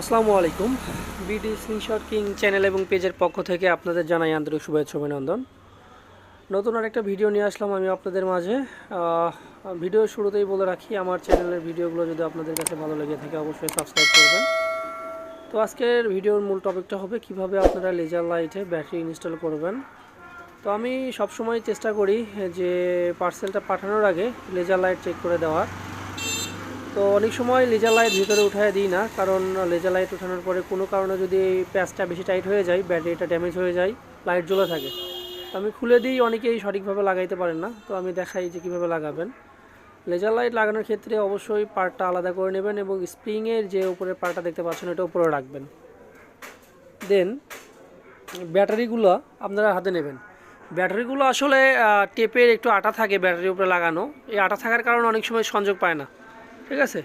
আসসালামু আলাইকুম। BD screenshot king channel এবং পেজের পক্ষ থেকে আপনাদের জানাই আন্তরিক শুভেচ্ছা অভিনন্দন। নতুন আরেকটা ভিডিও নিয়ে আসলাম আমি আপনাদের মাঝে। ভিডিও শুরুতেই বলে রাখি, আমার চ্যানেলের ভিডিওগুলো যদি আপনাদের কাছে ভালো লেগে থাকে অবশ্যই সাবস্ক্রাইব করবেন। তো আজকের ভিডিওর মূল টপিকটা হবে কীভাবে আপনারা লেজার লাইটে ব্যাটারি ইনস্টল করবেন। তো আমি সবসময় চেষ্টা করি যে পার্সেলটা পাঠানোর আগে লেজার লাইট চেক করে দেওয়ার। তো অনেক সময় লেজার লাইট ভিতরে উঠায় দিই না, কারণ লেজার লাইট ওঠানোর পরে কোনো কারণে যদি প্যাচটা বেশি টাইট হয়ে যায় ব্যাটারিটা ড্যামেজ হয়ে যায় লাইট জ্বলে থাকে। আমি খুলে দিই, অনেকেই সঠিকভাবে লাগাইতে পারেন না, তো আমি দেখাই যে কীভাবে লাগাবেন। লেজার লাইট লাগানোর ক্ষেত্রে অবশ্যই পার্টটা আলাদা করে নেবেন এবং স্প্রিংয়ের যে উপরের পার্টটা দেখতে পাচ্ছেন এটা উপরে রাখবেন। দেন ব্যাটারিগুলো আপনারা হাতে নেবেন। ব্যাটারিগুলো আসলে টেপের একটু আটা থাকে ব্যাটারির উপরে লাগানো। এই আটা থাকার কারণে অনেক সময় সংযোগ পায় না। ঠিক আছে?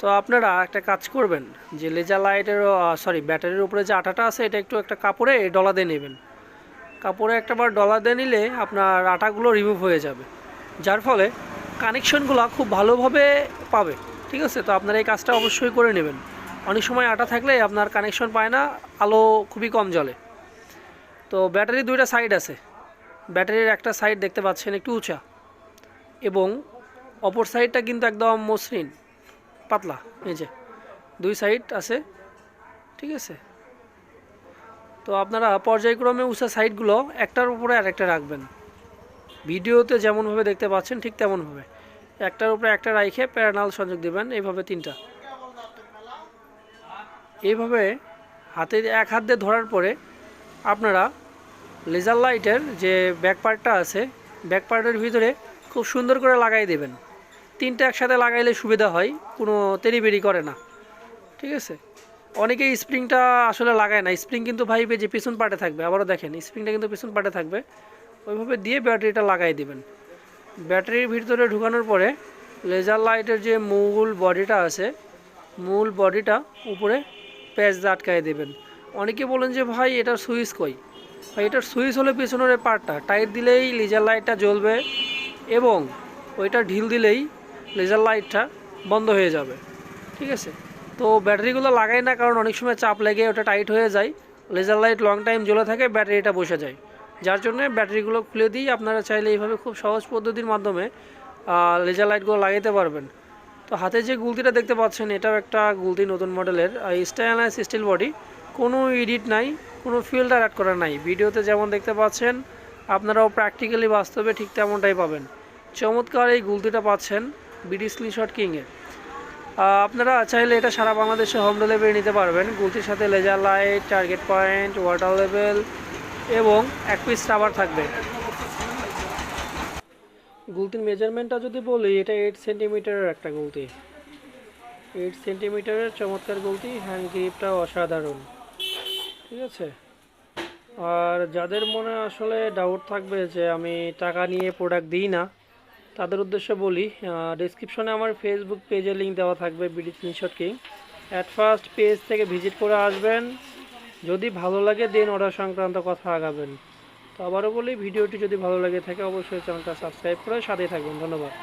তো আপনারা একটা কাজ করবেন, যে লেজার লাইটের সরি ব্যাটারির উপরে যে আটাটা আছে, এটা একটু একটা কাপড়ে ডলা দিয়ে নেবেন। কাপড়ে একটা বার ডলা দিয়ে নিলে আপনার আটাগুলো রিমুভ হয়ে যাবে। যার ফলে কানেকশনগুলো খুব ভালোভাবে পাবে, ঠিক আছে? তো আপনারা এই কাজটা অবশ্যই করে নেবেন। অনেক সময় আটা থাকলে আপনার কানেকশন পায় না, আলো খুবই কম জলে তো ব্যাটারির দুইটা সাইড আছে। ব্যাটারির একটা সাইড দেখতে পাচ্ছেন একটু উঁচা। এবং অপর সাইডটা কিন্তু একদম মসৃণ, পাতলা, এই যে। দুই সাইড আছে, ঠিক আছে? তো আপনারা পর্যায়ক্রমে উষা সাইডগুলো একটার উপরে আরেকটা রাখবেন। ভিডিওতে যেমনভাবে দেখতে পাচ্ছেন, ঠিক তেমনভাবে। একটার উপরে একটা রাইখে প্যারানাল সংযোগ দেবেন, এইভাবে তিনটা। এইভাবে হাতে, এক হাত দিয়ে ধরার পরে আপনারা লেজার লাইটের যে ব্যাক পার্টটা আছে ব্যাক পার্টের ভিতরে খুব সুন্দর করে লাগাই দেবেন। তিনটা একসাথে লাগাইলে সুবিধা হয়, কোনো তেরিবেরি করে না। ঠিক আছে? অনেকেই স্প্রিংটা আসলে লাগায় না। স্প্রিং কিন্তু ভাইবে যে পিছন পার্টে থাকবে, আবারও দেখেন, স্প্রিংটা কিন্তু পিছন পার্টে থাকবে। ওইভাবে দিয়ে ব্যাটারিটা লাগাই দিবেন। ব্যাটারির ভিতরে ঢুকানোর পরে লেজার লাইটের যে মূল বডিটা আছে, মূল বডিটা উপরে প্যাচ দিয়ে আটকায় দেবেন। অনেকে বলেন যে, ভাই এটার সুইচ কই? ভাই এটার সুইচ হলে পিছনের পার্টটা টাইট দিলেই লেজার লাইটটা জ্বলবে এবং ওইটা ঢিল দিলেই লেজার লাইটটা বন্ধ হয়ে যাবে, ঠিক আছে? তো ব্যাটারিগুলো লাগাই না, কারণ অনেক সময় চাপ লেগে ওটা টাইট হয়ে যায়। লেজার লাইট লং টাইম জ্বলে থাকে, ব্যাটারিটা বসে যায়। যার জন্য ব্যাটারিগুলো খুলে দিই, আপনারা চাইলে এইভাবে খুব সহজ পদ্ধতির মাধ্যমে লেজার লাইটগুলো লাগাইতে পারবেন। তো হাতে যে গুলতিটা দেখতে পাচ্ছেন, এটাও একটা গুলতি নতুন মডেলের স্টাইলাইস স্টিল বডি কোনো এডিট নাই, কোনো ফিল্টার অ্যাড করা নাই। ভিডিওতে যেমন দেখতে পাচ্ছেন, আপনারাও প্র্যাকটিক্যালি বাস্তবে ঠিক তেমনটাই পাবেন। চমৎকার এই গুলতিটা পাচ্ছেন। বিডি স্ক্রিনশট কিংয়ে। আপনারা চাইলে এটা সারা বাংলাদেশে হোম ডেলিভারি নিতে পারবেন। গুলতির সাথে laser light target point water level এবং এক পিস রাবার থাকবে। গুলতির মেজারমেন্টটা যদি বলি, এটা এইট সেন্টিমিটারের একটা গুলতি। এইট সেন্টিমিটারের চমৎকার গুলতি হ্যান্ড গ্রিপটাও অসাধারণ। ঠিক আছে? আর যাদের মনে আসলে ডাউট থাকবে যে আমি টাকা নিয়ে প্রোডাক্ট দিই না তাদের উদ্দেশ্যে বলি ডিসক্রিপশনে আমার ফেসবুক পেজের লিঙ্ক দেওয়া থাকবে BD screenshot king at first page থেকে ভিজিট করে আসবেন। যদি ভালো লাগে দেন অর্ডার সংক্রান্ত কথা আগাবেন। তো আবারও বলি, ভিডিওটি যদি ভালো লাগে থাকে, অবশ্যই চ্যানেলটা সাবস্ক্রাইব করে সাথে থাকবেন। ধন্যবাদ।